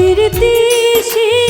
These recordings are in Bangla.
ফিরতি সে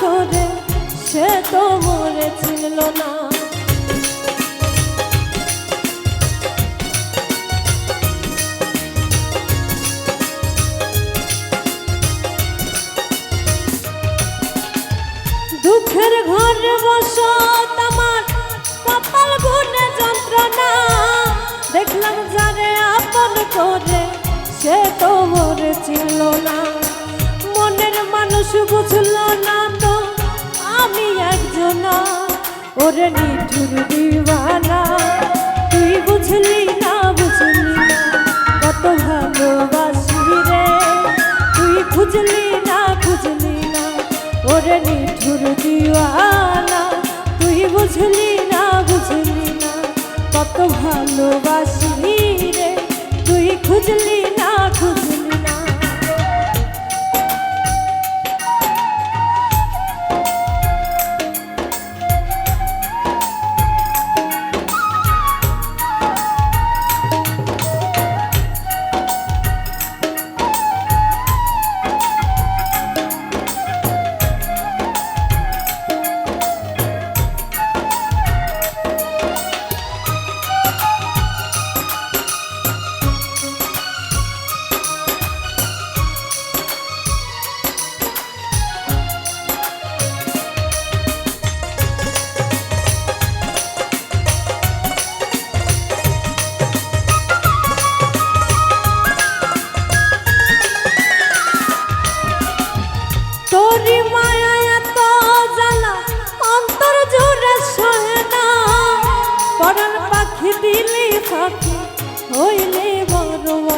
করে সে তো মরে চিনল না। দুঃখের ঘরে বসত আমার কপাল গুনে যন্ত্রণা। দেখলাম যারে আপন করে সে তো মরে ছিল না। মানুষ বুঝল না তো, আমি একজনা। ওরে নিঠুর দিওয়ানা, তুই বুঝলি না বুঝলি না, কত ভালোবাসি রে। তুই খুঁজলি না খুঁজলি না, ওরে নিঠুর দিওয়ানা, তুই বুঝলি না বুঝলি না, কত ভালোবাসি।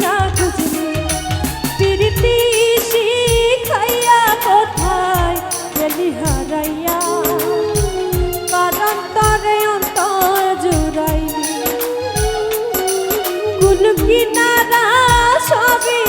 না চুলকি তারা সবই